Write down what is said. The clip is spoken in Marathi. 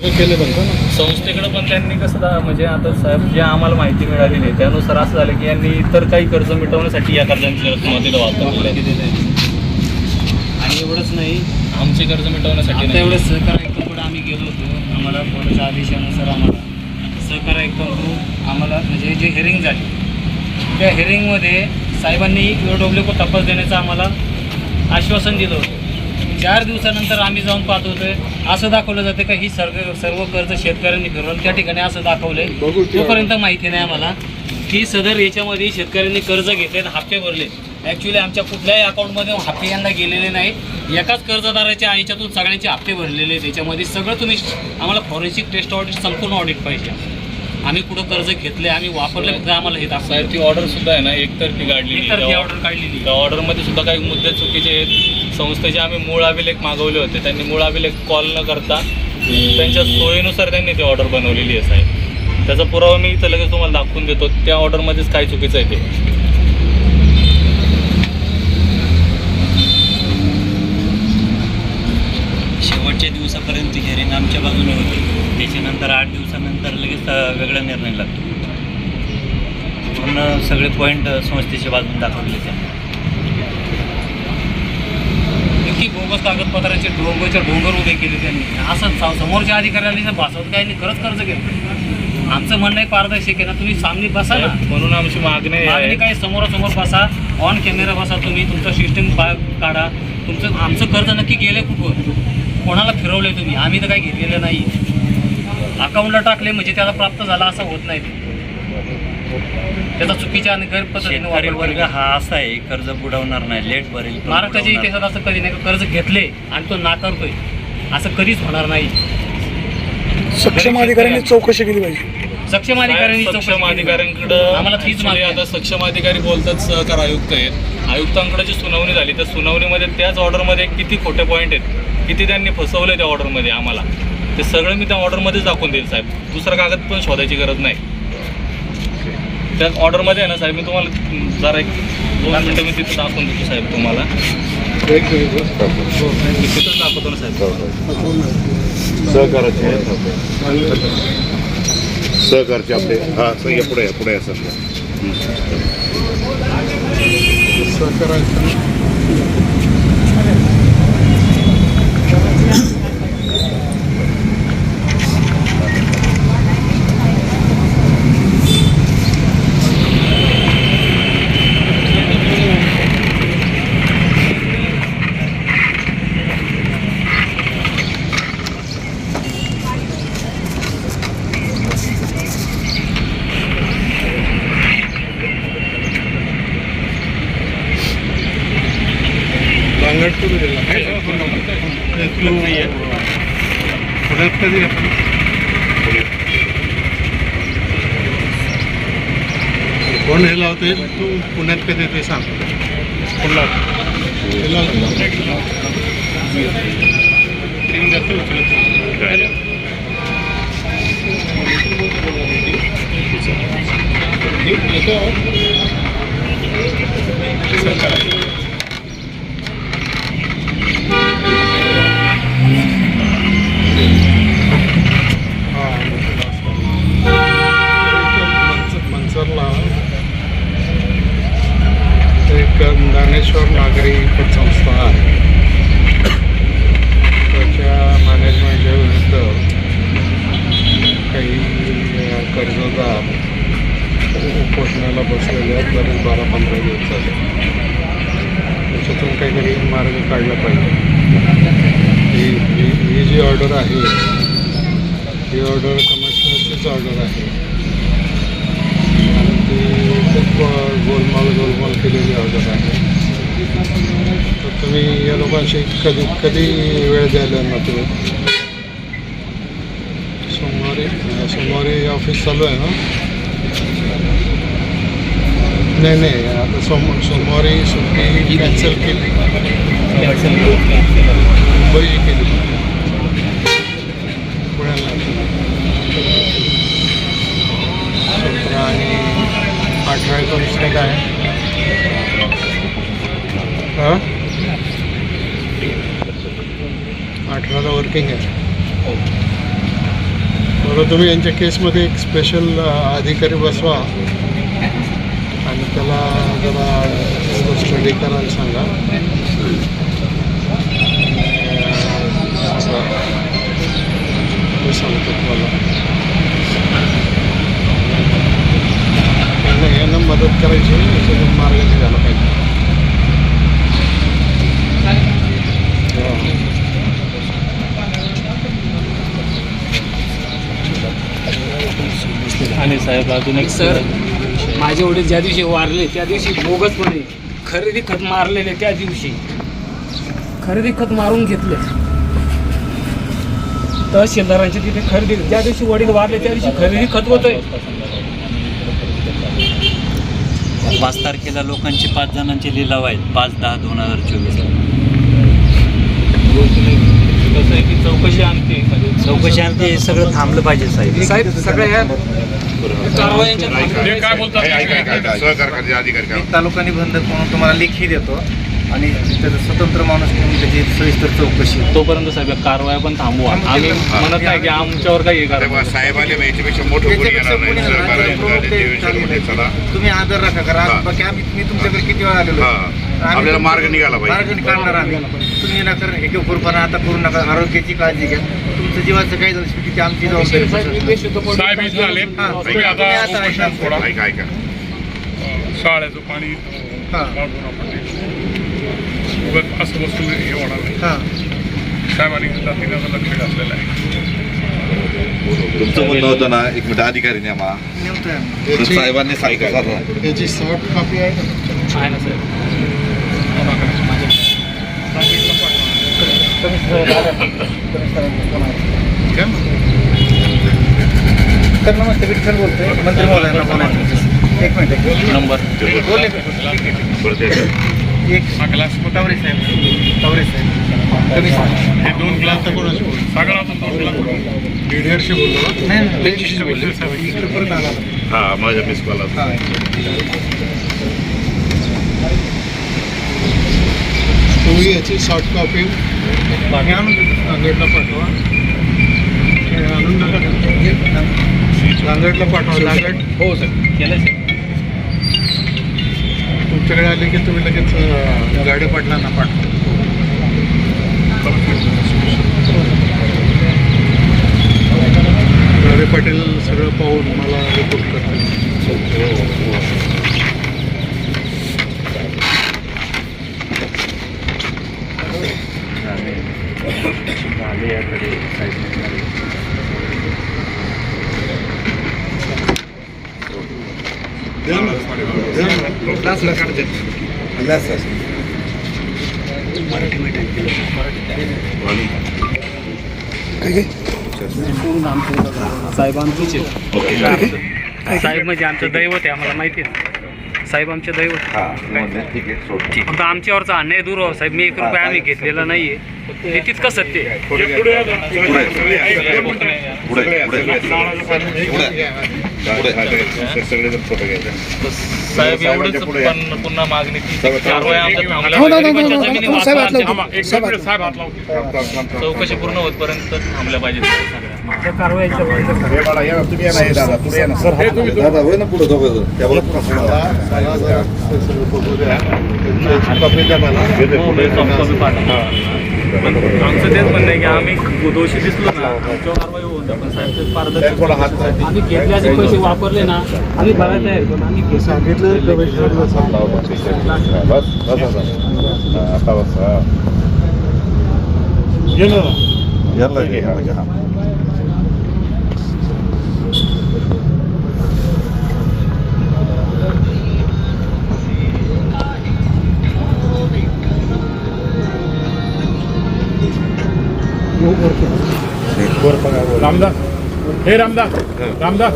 केले ना संस्थेकडे पण त्यांनी कसं म्हणजे आता साहेब जे आम्हाला माहिती मिळालेली आहे त्यानुसार असं झालं की यांनी इतर काही कर्ज मिटवण्यासाठी या कर्जांची रक्कम तिथं वापरली आणि एवढंच नाही आमचे कर्ज मिटवण्यासाठी. एवढं सहकार आयुक्तांकडे आम्ही गेलो होतो आम्हाला कोर्टाच्या आदेशानुसार आम्हाला सहकार आयुक्तांकडून आम्हाला म्हणजे जे हेअरिंग झाली त्या हेअरिंगमध्ये साहेबांनी डब्ल्यू को तपास देण्याचं आम्हाला आश्वासन दिलं होतं. चार दिवसानंतर आम्ही जाऊन पाहत होतोय असं दाखवलं जातं का ही सर्व सर्व कर्ज शेतकऱ्यांनी फिरवलं त्या ठिकाणी असं दाखवलंय. तोपर्यंत माहिती नाही आम्हाला. की सदर याच्यामध्ये शेतकऱ्यांनी कर्ज घेतले आणि हप्ते भरले ॲक्च्युली आमच्या कुठल्याही अकाउंटमध्ये हप्ते यांना गेलेले नाही एकाच कर्जदाराच्या याच्यातून सगळ्यांचे हप्ते भरलेले आहेत. त्याच्यामध्ये सगळं तुम्ही आम्हाला फॉरेन्सिक टेस्ट ऑडिट संपूर्ण ऑडिट पाहिजे. आम्ही कुठं कर्ज घेतले आम्ही वापरले फक्त आम्हाला हे दाखवायचं ऑर्डर सुद्धा आहे ना एकतर्फी काढली तर ती ऑर्डर काढलेली त्या ऑर्डरमध्ये सुद्धा काही मुद्दे चुकीचे आहेत. संस्थेचे आम्ही मूळ अभिलेख मागवले होते. त्यांनी मूळ अभिलेख कॉल न करता त्यांच्या सोयीनुसार त्यांनी ती ऑर्डर बनवलेली आहे साहेब. त्याचा पुरावा मी इथं लगेच तुम्हाला दाखवून देतो. त्या ऑर्डरमध्येच काय चुकीचं आहे ते. शेवटच्या दिवसापर्यंत हिअरिंग आमच्या बाजूने होती. त्याच्यानंतर आठ दिवसानंतर लगेच वेगळा निर्णय लागतो. पूर्ण सगळे पॉईंट संस्थेच्या बाजूने दाखवले त्यांना इतकी बोगस कागदपत्राचे डोंगरचे डोंगर उभे केले त्यांनी. असं सा- समोरच्या अधिकाऱ्यांनी जर भासवत काय खरंच कर्ज घेतलं आमचं म्हणणं आहे पारदर्शक आहे ना तुम्ही सामने बसा ना. म्हणून आमची मागणी मागणी काय समोरासमोर बसा ऑन कॅमेरा बसा तुम्ही तुमचं सिस्टम काढा. तुमचं आमचं कर्ज नक्की गेलं कुठं कोणाला फिरवलंय तुम्ही? आम्ही तर काही घेतलेलं नाही. अकाउंटला टाकले म्हणजे त्याला प्राप्त झाला असं होत नाही. त्याचा चुकीच्या आणि गैरपद्धतीने शेतकरी वापर वर्ग. हा असा आहे कर्ज बुडवणार नाही लेट भरेल पण महाराष्ट्राच्या बुडवणार. इतिहासात असं कधी नाही का कर्ज घेतले आणि तो नाकारतोय असं कधीच होणार नाही सक्षम अधिकाऱ्यांनी चौकशी केली पाहिजे सक्षम अधिकाऱ्यांनी साहेब, चौकशी सक्षम केली. अधिकाऱ्यांकडं आम्हाला तीच actually मागणी आहे. आता सक्षम अधिकारी बोलतात सहकार आयुक्त आहेत आयुक्तांकडे जी सुनावणी झाली त्या सुनावणीमध्ये त्याच ऑर्डरमध्ये किती खोटे पॉईंट आहेत किती त्यांनी फसवले त्या ऑर्डरमध्ये आम्हाला ते सगळं मी त्या ऑर्डरमध्येच दाखवून देईल साहेब दुसरं कागद पण शोधायची गरज नाही त्या ऑर्डरमध्ये आहे ना साहेब मी तुम्हाला जरा एक दोन मिनटं मी तिथं दाखवून देतो साहेब तुम्हाला एक मिनिट बस. हो. मी तिथंच दाखवतो ना साहेब सहकाराचे. सहकारचे आपले हा स- या पुढे या पुढे या सर सहकाराचं रांगण करू दिला पुण्यात कधी कोण हे लावते तू पुण्यात कधी ते सांग कोण लावतो हे लावतो. Ring जातं उचलत. येतो मनस- एक ज्ञानेश्वर नागरी पतसंस्था आहे. त्याच्या मॅनेजमेंटच्या विरुद्ध काही कर्जदार उपोषणाला बसलेले आहेत. बरेच बारा पंधरा दिवस झाले. त्याच्यातून काहीतरी मार्ग काढला पाहिजे. ही ही ही जी ऑर्डर आहे ही ऑर्डर कमिशनरचीच ऑर्डर आहे. ती खूप गोलमाल गोलमाल केलेली ऑर्डर आहे तर तुम्ही या लोकांशी कधी कधी वेळ द्यायला ना तुम्ही? सोमवारी सोमवारी ऑफिस चालू आहे ना? नाही नाही आता सोम सोमवारी सुट्टी कॅन्सल केली. मुंबई केली. अठरा एकोणीसला काय? हां? अठराला वर्किंग आहे. बरं तुम्ही यांच्या केसमध्ये एक स्पेशल अधिकारी बसवा. आणि त्याला जरा स्टडी करायला सांगा. असं मी सांगतो तुम्हाला. यांना यांना मदत करायची याच्यातून मार्ग निघाला पाहिजे. हा. आणि साहेब अजून एक सर माझे वडील ज्या दिवशी वारले त्या दिवशी बोगसपणे खरेदी खत मारलेले त्या दिवशी. खरेदी खत मारून घेतले. तहसीलदारांच्या तिथे खरेदी ज्या दिवशी वडील वारले त्या दिवशी खरेदी खत होतंय. पाच तारखेला लोकांचे पाच जणांचे लिलाव आहेत पाच दहा दोन हजार चोवीसला कसं आहे की चौकशी आणते म्हणजे चौकशी आणि ते सगळं थांबलं पाहिजे साहेब. साहेब सगळ्या ह्या कारवायांच्या अधिकारी काय एक तालुका निबंधक म्हणून तुम्हाला लेखी देतो. आणि त्याचा स्वतंत्र माणूस म्हणून त्याची सविस्तर चौकशी. तोपर्यंत साहेब कारवाया पण थांबवा. आम्ही म्हणत नाही की आमच्यावर काही हे करा. याच्यापेक्षा मोठं तुम्ही आदर राखा हा. आज बाकी आम्ही मी तुमच्याकडे किती वेळा आलेलो हा. आपल्याला मार्ग निघाला पाहिजे. मार्ग काढणार आम्ही तुम्ही ना कर एक कुरपणा आता करू नका आरोग्याची काळजी घ्या. तुमचं जीवाचं काही झालं शेवटी ती आमची जबाबदारी शाळेचं पाणी हा. आपण. उगाच असं वस्तू हे होणार नाही. हां. साहेबांनी तातडीनं लक्ष घातलेलं आहे. तुमचं म्हणणं होतं ना एक मिनिट अधिकारी याची- साहेबांनी सांगितलं याची सॉफ्ट कॉपी आहे ना साहेब. तर नमस्ते विठ्ठल बोलतोय. मंत्री महोदयांना बोलायचं एक मिनिट. एक मिनिट. नंबर एक ग्लास तावरे साहेब तावरे साहेब हे दोन ग्लास तर कोणाचे बोलले? सागरातून दोन ग्लास लीडरशी बोललो ना? नाही नाही. त्यांच्याशी बोलले. इकडे परत आला. हा माझ्या मिस कॉल हा. तुम्ही याची सॉफ्ट कॉपी हे आणून देतो. नांदेडला पाठवा. हे आणून नका नांदेडला पाठवा. नांदेड हो सर केलं सर तुमच्याकडे आले की तुम्ही लगेच गाडी पाटलांना पाठवा. गाडे पाटील सगळं पाहून मला रिपोर्ट काय काय? साहेब आमचेच आहेत. साहेब म्हणजे आमचं दैवत आहे आम्हाला माहिती आहे. साहेब आमचे दैवत आहे. ठीक आहे सोड. फक्त आमच्यावरचा अन्याय दूर व्हावा साहेब. मी एक रुपया आम्ही घेतलेला नाहीये. हे तितकं सत्य आहे. पुढे साहेब एवढंच. पण पुन्हा मागणी ती आमच्या थांबल्या. चौकशी पूर्ण होतपर्यंत थांबल्या हे हे हे पण आमचं तेच म्हणणं आहे की आम्ही दोषी दिसलो ना. आमच्यावर कारवाई होऊन जाईल. पण साहेब ते हे पारदर्शक थोडा हात नाही. आम्ही घेतल्याचे पैसे वापरले ना. आम्ही भरायला तयार पण आम्ही घेतलं सांगितलं कमिशनरला सांग हा, रामदास. हे रामदास. रामदास.